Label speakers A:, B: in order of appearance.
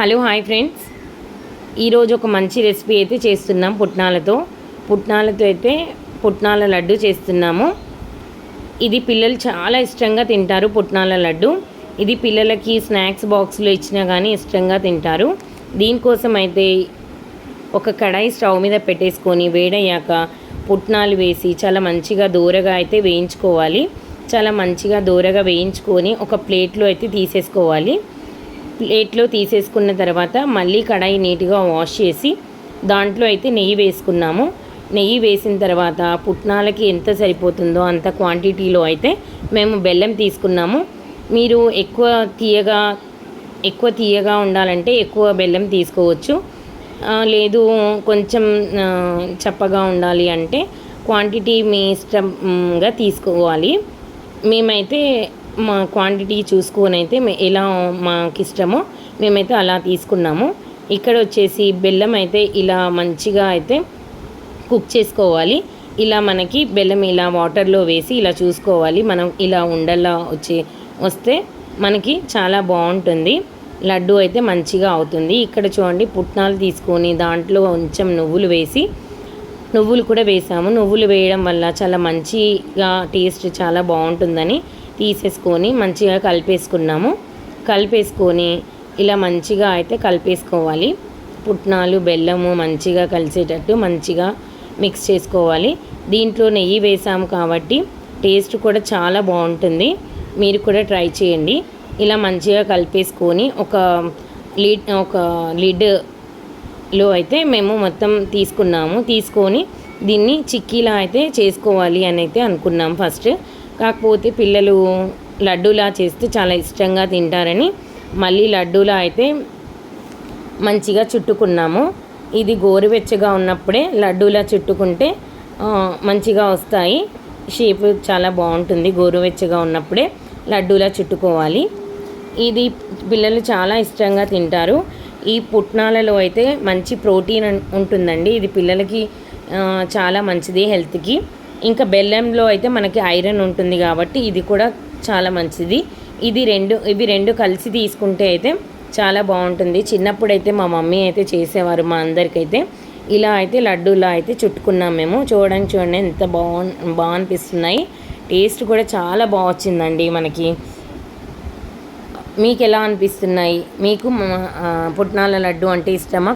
A: Hello hi friends. ఈరోజు ఒక మంచి రెసిపీ అయితే చేస్తున్నాం పుట్నాలతో. పుట్నాలతో అయితే పుట్నాల లడ్డు చేస్తున్నాము. ఇది పిల్లలు చాలా ఇష్టంగా తింటారు పుట్నాల లడ్డు. ఇది పిల్లలకి స్నాక్స్ బాక్స్లో ఇచ్చినా కానీ ఇష్టంగా తింటారు. దీనికోసం అయితే ఒక కడాయి స్టవ్ మీద పెట్టేసుకొని వేడయ్యాక పుట్నాలు వేసి చాలా మంచిగా దూరగా అయితే వేయించుకోవాలి. చాలా మంచిగా దూరగా వేయించుకొని ఒక ప్లేట్లో అయితే తీసేసుకోవాలి. ప్లేట్లో తీసేసుకున్న తర్వాత మళ్ళీ కడాయి నీట్గా వాష్ చేసి దాంట్లో అయితే నెయ్యి వేసుకున్నాము. నెయ్యి వేసిన తర్వాత పుట్నాలకి ఎంత సరిపోతుందో అంత క్వాంటిటీలో అయితే మేము బెల్లం తీసుకున్నాము. మీరు ఎక్కువ తీయగా ఎక్కువ తీయగా ఉండాలంటే ఎక్కువ బెల్లం తీసుకోవచ్చు. లేదు కొంచెం చప్పగా ఉండాలి అంటే క్వాంటిటీ మీ ఇష్టంగా తీసుకోవాలి. మేమైతే మా క్వాంటిటీ చూసుకొని అయితే ఎలా మాకు ఇష్టమో మేమైతే అలా తీసుకున్నాము. ఇక్కడ వచ్చేసి బెల్లం అయితే ఇలా మంచిగా అయితే కుక్ చేసుకోవాలి. ఇలా మనకి బెల్లం ఇలా వాటర్లో వేసి ఇలా చూసుకోవాలి. మనం ఇలా ఉండలా వచ్చి వస్తే మనకి చాలా బాగుంటుంది. లడ్డు అయితే మంచిగా అవుతుంది. ఇక్కడ చూడండి పుట్నాలు తీసుకొని దాంట్లో కొంచెం నువ్వులు వేసి నువ్వులు కూడా వేసాము. నువ్వులు వేయడం వల్ల చాలా మంచిగా టేస్ట్ చాలా బాగుంటుందని తీసేసుకొని మంచిగా కలిపేసుకున్నాము. కలిపేసుకొని ఇలా మంచిగా అయితే కలిపేసుకోవాలి. పుట్నాలు బెల్లము మంచిగా కలిసేటట్టు మంచిగా మిక్స్ చేసుకోవాలి. దీంట్లో నెయ్యి వేసాము కాబట్టి టేస్ట్ కూడా చాలా బాగుంటుంది. మీరు కూడా ట్రై చేయండి. ఇలా మంచిగా కలిపేసుకొని ఒక లిడ్ ఒక లిడ్లో అయితే మేము మొత్తం తీసుకున్నాము. తీసుకొని దీన్ని చిక్కీలా అయితే చేసుకోవాలి అని అయితే అనుకున్నాం ఫస్ట్. కాకపోతే పిల్లలు లడ్డూలా చేస్తే చాలా ఇష్టంగా తింటారని మళ్ళీ లడ్డూలా అయితే మంచిగా చుట్టుకున్నాము. ఇది గోరువెచ్చగా ఉన్నప్పుడే లడ్డూలా చుట్టుకుంటే మంచిగా వస్తాయి. షేప్ చాలా బాగుంటుంది గోరువెచ్చగా ఉన్నప్పుడే లడ్డూలా చుట్టుకోవాలి. ఇది పిల్లలు చాలా ఇష్టంగా తింటారు. ఈ పుట్నాలలో అయితే మంచి ప్రోటీన్ ఉంటుందండి. ఇది పిల్లలకి చాలా మంచిది హెల్త్కి. ఇంకా బెల్లంలో అయితే మనకి ఐరన్ ఉంటుంది కాబట్టి ఇది కూడా చాలా మంచిది. ఇది రెండు ఇవి రెండు కలిసి తీసుకుంటే అయితే చాలా బాగుంటుంది. చిన్నప్పుడు అయితే మా మమ్మీ అయితే చేసేవారు మా అందరికైతే. ఇలా అయితే లడ్డూలా అయితే చుట్టుకున్నాం మేము. చూడండి చూడండి ఎంత బాగు బాగా అనిపిస్తున్నాయి. టేస్ట్ కూడా చాలా బాగా వచ్చిందండి మనకి. మీకు ఎలా అనిపిస్తున్నాయి? మీకు పుట్నాల లడ్డు అంటే ఇష్టమా?